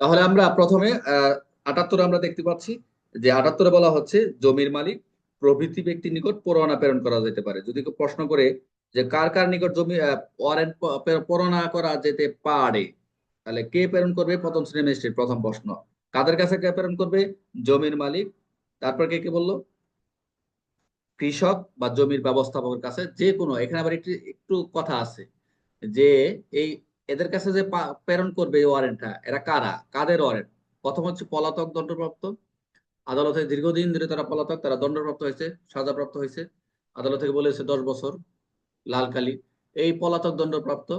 তাহলে আমরা প্রথমে আটাত্তরে আমরা দেখতে পাচ্ছি যে আটাত্তরে বলা হচ্ছে জমির মালিক প্রভৃতি ব্যক্তির নিকট পরোয়ানা প্রেরণ করা যেতে পারে। যদি কেউ প্রশ্ন করে যে কার কার নিকট জমি ওয়ারেন্ট পরোয়ানা করা যেতে পারে, তাহলে কে প্রেরণ করবে? প্রথম শ্রেণি ম্যাজিস্ট্রেট, প্রথম প্রশ্ন। কাদের কাছে কে প্রেরণ করবে? জমির মালিক। তারপর কে কে বলল? কৃষক বা জমির ব্যবস্থাপকের কাছে যে কোনো, এখানে আবার একটু একটু কথা আছে যে এই এদের কাছে যে প্রেরণ করবে এই ওয়ারেন্টটা, এরা কারা? কাদের ওয়ারেন্ট? প্রথম হচ্ছে পলাতক দণ্ডপ্রাপ্ত। আদালতে দীর্ঘদিন ধরে তারা পলাতক, তারা দণ্ডপ্রাপ্ত হয়েছে, সাজাপ্রাপ্ত হয়েছে। আদালত থেকে বলেছে দশ বছর লালকালি এই পলাতক দণ্ডপ্রাপ্ত,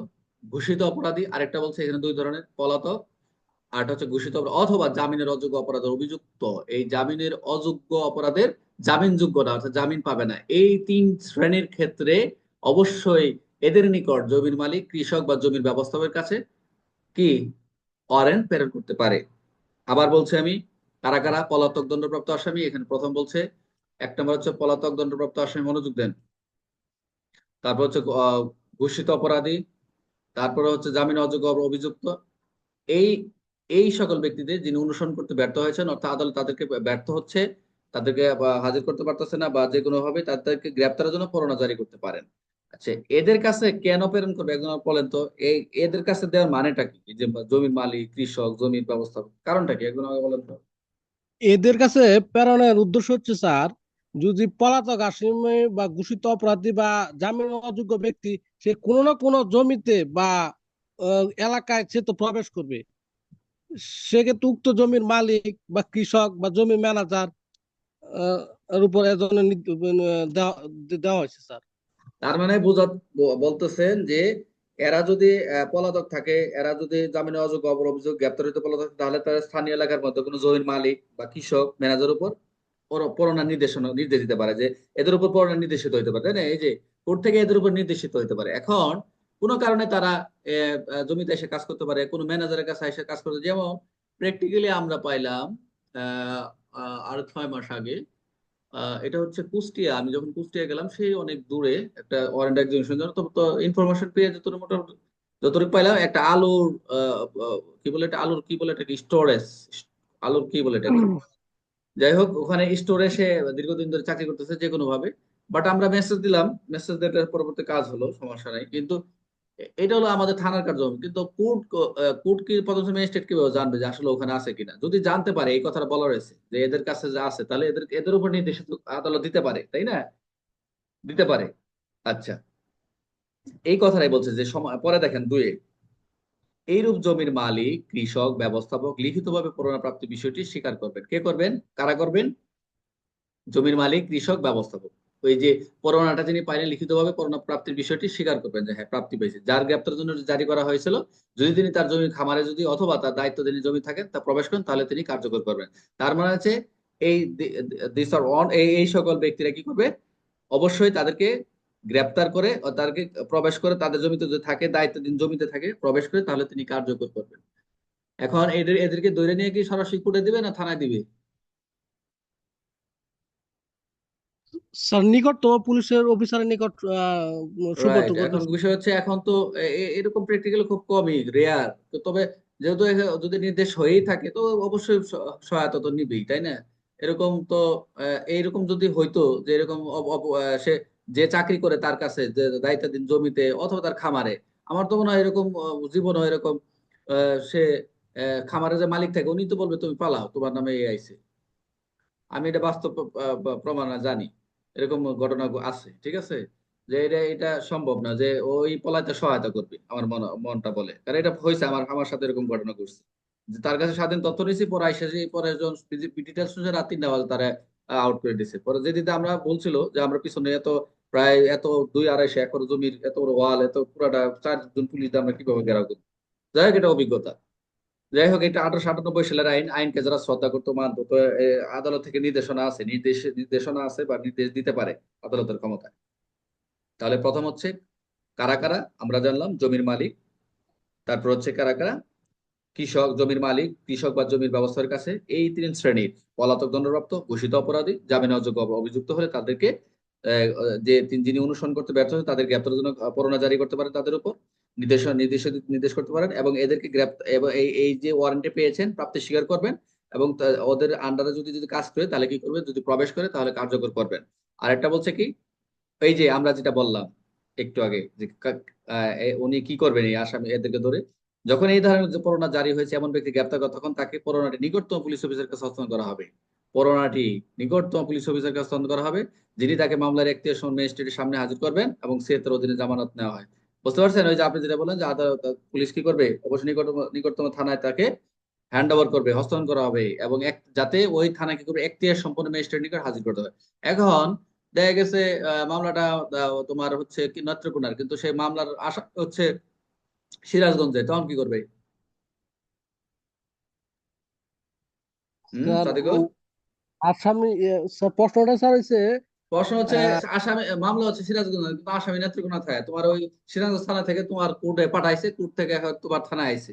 ঘোষিত অপরাধী, আরেকটা বলছে এখানে দুই ধরনের, পলাতক আর হচ্ছে ঘোষিত অথবা জামিনের অযোগ্য অপরাধের অভিযুক্ত। এই জামিনের অযোগ্য অপরাধের জামিনযোগ্য না অর্থাৎ জামিন পাবে না। এই তিন শ্রেণির ক্ষেত্রে অবশ্যই এদের নিকট জমির মালিক, কৃষক বা জমির ব্যবস্থাপকের কাছে কি ওয়ারেন্ট প্রেরণ করতে পারে? আবার বলছে আমি, কারা কারা? পলাতক দণ্ডপ্রাপ্ত আসামি, এখানে প্রথম বলছে, এক নম্বর হচ্ছে পলাতক দণ্ডপ্রাপ্ত আসামি মনোযোগ দেন। তারপর হচ্ছে ঘোষিত অপরাধী, তারপরে হচ্ছে জামিন অযোগ্য অভিযুক্ত। এই এই সকল ব্যক্তিদের যিনি অনুসরণ করতে ব্যর্থ হয়েছেন, অর্থাৎ আদালত তাদেরকে ব্যর্থ হচ্ছে, তাদেরকে হাজির করতে পারতেছে না বা যে কোনো ভাবে তাদেরকে গ্রেপ্তারের জন্য পরোয়ানা জারি করতে পারেন। আচ্ছা এদের কাছে কেন প্রেরণ করবে? একজন বলেন তো, এই এদের কাছে দেওয়ার মানেটা কি? যে জমির মালিক, কৃষক, জমির ব্যবস্থা কারণটা কি? একজন বলেন তো। এদের কাছে প্রেরণের উদ্দেশ্য হচ্ছে, স্যার, যদি পলাতক আসামি বা ঘোষিত অপরাধী বা জামিন অযোগ্য ব্যক্তি, সে কোনো না কোনো জমিতে বা এলাকায় সে তো প্রবেশ করবে। সেক্ষেত্রে উক্ত জমির মালিক বা কৃষক বা জমি ম্যানেজার উপর এজন্য দেওয়া হয়েছে, স্যার। তার মানে বোঝা বলতেছেন যে এরা যদি পলাতক থাকে, এরা যদি জামিনে অযোগ্য অপর অভিযোগ গ্রেপ্তারিত পলাতক তাহলে তার স্থানীয় এলাকার মধ্যে কোনো জমির মালিক বা কৃষক ম্যানেজার উপর পরোনা নির্দেশনা নির্দেশ দিতে পারে যে এদের উপর পরোনা নির্দেশিত হইতে পারে না? এই যে কোর্ট থেকে এদের উপর নির্দেশিত হইতে পারে। এখন কোনো কারণে তারা জমিতে এসে কাজ করতে পারে, কোনো ম্যানেজারের কাছে এসে কাজ করতে যেমন প্র্যাকটিক্যালি আমরা পাইলাম আর ছয় মাস আগে এটা হচ্ছে কুষ্টিয়া। আমি যখন কুষ্টিয়া গেলাম সেই অনেক দূরে একটা ওয়ারেন্ট এক্সিবিশন জন্য তো ইনফরমেশন পেয়ে যত মোটামুটি যতটুকু পাইলাম একটা আলুর কি বলে এটা? আলুর কি বলে এটা স্টোরেজ আলুর কি বলে এটা যাই হোক ওখানে স্টোরেজে দীর্ঘদিন ধরে চাকরি করতেছে যে কোনো ভাবে বাট আমরা মেসেজ দিলাম মেসেজ দেওয়ার পরবর্তী কাজ হলো সমস্যা নাই। কিন্তু এটা হলো আমাদের থানার কার্যক্রম। কিন্তু কোর্ট কোর্ট কি প্রথম ম্যাজিস্ট্রেট কীভাবে জানবে যে আসলে ওখানে আছে কিনা? যদি জানতে পারে, এই কথাটা বলা রয়েছে যে এদের কাছে যে আছে, তাহলে এদের এদের উপর নির্দেশ আদালত দিতে পারে, তাই না? দিতে পারে। আচ্ছা। এই কথাটাই বলছে যে সময় পরে দেখেন দুয়ে এইরূপ জমির মালিক, কৃষক, ব্যবস্থাপক লিখিতভাবে পরোনা প্রাপ্তি বিষয়টি স্বীকার করবেন। কে করবেন? কারা করবেন? জমির মালিক, কৃষক, ব্যবস্থাপক। ওই যে পরোনাটা যিনি পাইলেন লিখিতভাবে পরোনা প্রাপ্তির বিষয়টি স্বীকার করবেন যে হ্যাঁ প্রাপ্তি পেয়েছে। যার গ্রেপ্তার জন্য জারি করা হয়েছিল, যদি তিনি তার জমি খামারে যদি অথবা তার দায়িত্ব তিনি জমি থাকেন, তা প্রবেশ করেন, তাহলে তিনি কার্যকর করবেন। তার মানে হচ্ছে এই দিস আর অন এই সকল ব্যক্তিরা কি করবে? অবশ্যই তাদেরকে গ্রেপ্তার করে তাদেরকে প্রবেশ করে তাদের জমিতে যদি থাকে, দায়িত্ব দিন জমিতে থাকে, প্রবেশ করে তাহলে তিনি কার্যকর করবেন। এখন এদের, এদেরকে দৈরে নিয়ে কি সরাসরি কোর্টে দিবে না থানায় দিবে? স্যার নিকট পুলিশের অফিসারের নিকট এখন বিষয় হচ্ছে এখন তো এরকম প্র্যাকটিক্যাল খুব কমই রেয়ার তবে যেহেতু যদি নির্দেশ হয়েই থাকে তো অবশ্যই সহায়তা তো নিবেই তাই না? এরকম তো এইরকম যদি হইতো যে এরকম সে যে চাকরি করে তার কাছে যে দায়িত্বাধীন জমিতে অথবা তার খামারে আমার তো মনে হয় এরকম জীবন এরকম সে খামারে যে মালিক থাকে উনি তো বলবে তুমি পালাও তোমার নামে এই আইছে আমি এটা বাস্তব প্রমাণ জানি। এরকম ঘটনা আছে, ঠিক আছে? যে এটা এটা সম্ভব না, যে ওই পলাইতে সহায়তা করবে, আমার মনটা বলে। কারণ এটা হয়েছে, আমার আমার সাথে এরকম ঘটনা করছে যে তার কাছে স্বাধীন তথ্য নিয়েছি, পরে আইসে যে পরে ডিটেলস শুনে রাত তিনটা বাজে তারা আউট করে দিছে। পরে যেদিকে আমরা বলছিল যে আমরা পিছনে এত, প্রায় এত দুই আড়াইশো একর জমির এত বড় ওয়াল, এত পুরাটা চারজন পুলিশ আমরা কীভাবে ঘেরাও করি যাই হোক, এটা অভিজ্ঞতা। যাই হোক এটা আঠারোশো আটানব্বই সালের আইন, আইনকে যারা শ্রদ্ধা করতো মানতো, তো আদালত থেকে নির্দেশনা আছে, নির্দেশ, নির্দেশনা আছে বা নির্দেশ দিতে পারে আদালতের ক্ষমতায়। তাহলে প্রথম হচ্ছে কারা কারা? আমরা জানলাম জমির মালিক, তারপর হচ্ছে কারা কারা? কৃষক, জমির মালিক, কৃষক বা জমির ব্যবস্থার কাছে এই তিন শ্রেণির পলাতক দণ্ডপ্রাপ্ত, ঘোষিত অপরাধী, জামিন অযোগ্য অভিযুক্ত হলে তাদেরকে যে তিন যিনি অনুসরণ করতে ব্যর্থ হয়েছে তাদের গ্রেপ্তারের জন্য পরোনা জারি করতে পারে তাদের উপর। নির্দেশ নির্দেশ নির্দেশ করতে পারেন এবং এদেরকে গ্রেপ্তার এই এই যে ওয়ারেন্টে পেয়েছেন, প্রাপ্তি স্বীকার করবেন এবং ওদের আন্ডারে যদি যদি কাজ করে, তাহলে কি করবে যদি প্রবেশ করে, তাহলে কার্যকর করবেন। আর একটা বলছে কি, এই যে আমরা যেটা বললাম একটু আগে যে উনি কি করবেন এই আসামি, এদেরকে ধরে? যখন এই ধরনের যে পরোয়ানা জারি হয়েছে, এমন ব্যক্তি গ্রেপ্তার করে, তখন তাকে পরোয়ানাটি নিকটতম পুলিশ অফিসার কাছে হস্তান্তর করা হবে। পরোয়ানাটি নিকটতম পুলিশ অফিসার কাছে হস্তান্তর করা হবে, যিনি তাকে মামলার একটি ম্যাজিস্ট্রেটের সামনে হাজির করবেন এবং সেতের অধীনে জামানত নেওয়া হয়। বুঝতে পারছেন? ওই যে আপনি যেটা বললেন যে আদালত পুলিশ কি করবে? অবশ্যই নিকটতম থানায় তাকে হ্যান্ড ওভার করবে হস্তান্তর করা হবে এবং এক যাতে ওই থানা কি করবে? এখতিয়ার সম্পন্ন ম্যাজিস্ট্রেট নিকট হাজির করতে হবে এখন দেখা গেছে মামলাটা তোমার হচ্ছে নেত্রকোনার কিন্তু সেই মামলার আশা হচ্ছে সিরাজগঞ্জে। তখন কি করবে? আসামি প্রশ্নটা স্যার হয়েছে প্রশ্ন হচ্ছে আসামি মামলা হচ্ছে সিরাজগঞ্জ কিন্তু আসামি নেত্রকোনা থাকে তোমার ওই সিরাজগঞ্জ থানা থেকে তোমার কোর্টে পাঠাইছে কোর্ট থেকে তোমার থানায় আইছে।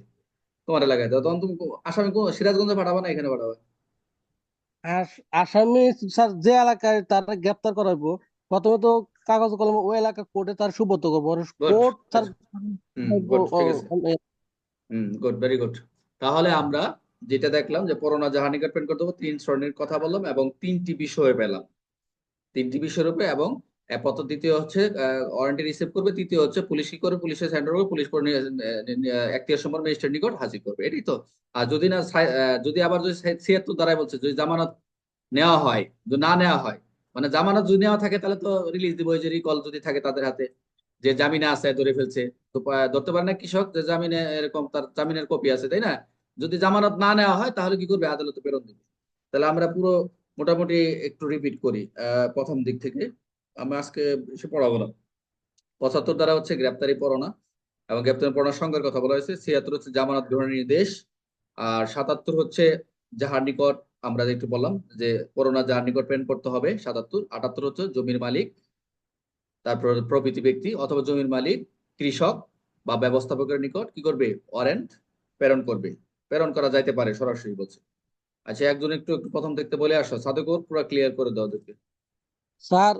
তোমার এলাকায়। তখন তুমি আসামি সিরাজগঞ্জে পাঠাবা না এখানে পাঠাবা? আসামি স্যার যে এলাকায় তারা গ্রেপ্তার করাইবো প্রথমে তো কাগজ কলম ওই এলাকা কোর্টে তার সুব্রত করব। Court sir hmm good very good তাহলে আমরা যেটা দেখলাম যে করোনা যাহা নিকট পেন করতে তিন শ্রেণির কথা বললাম এবং তিনটি বিষয়ে পেলাম। তিনটি বিষয়ের উপরে এবং দ্বিতীয় হচ্ছে ওয়ারেন্টি রিসিভ করবে, তৃতীয় হচ্ছে পুলিশ কি করবে পুলিশের হ্যান্ড করবে পুলিশ পরে এখতিয়ার সম্পন্ন ম্যাজিস্ট্রেট নিকট হাজির করবে, এটাই তো। আর যদি না যদি আবার যদি ছিয়াত্তর দ্বারাই বলছে, যদি জামানত নেওয়া হয়, যদি না নেওয়া হয় মানে জামানত যদি নেওয়া থাকে, তাহলে তো রিলিজ দিব যে রিকল যদি থাকে তাদের হাতে, যে জামিনে আছে, ধরে ফেলছে। তো ধরতে পারে না কৃষক, যে জামিনে এরকম তার জামিনের কপি আছে, তাই না? যদি জামানত না নেওয়া হয়, তাহলে কি করবে? আদালতে প্রেরণ দিবে। তাহলে আমরা পুরো মোটামুটি একটু রিপিট করি প্রথম দিক থেকে। আমি আজকে বেশি পড়াবো না পঁচাত্তর দ্বারা হচ্ছে গ্রেপ্তারি পরোয়ানা এবং গ্রেপ্তারি পরোয়ানার সংজ্ঞার কথা বলা হয়েছে। ছিয়াত্তর হচ্ছে জামানত গ্রহণের নির্দেশ আর সাতাত্তর হচ্ছে যাহার নিকট, আমরা একটু বললাম যে করোনা যাহার নিকট প্রেরণ করতে হবে, সাতাত্তর। আটাত্তর হচ্ছে জমির মালিক, তারপর প্রকৃতি ব্যক্তি অথবা জমির মালিক, কৃষক বা ব্যবস্থাপকের নিকট কি করবে? ওয়ারেন্ট প্রেরণ করবে। প্রেরণ করা যাইতে পারে সরাসরি বলছে। আচ্ছা একজন একটু একটু প্রথম দেখতে বলে আসো। সাদেকুর, পুরো ক্লিয়ার করে দাও দেখি স্যার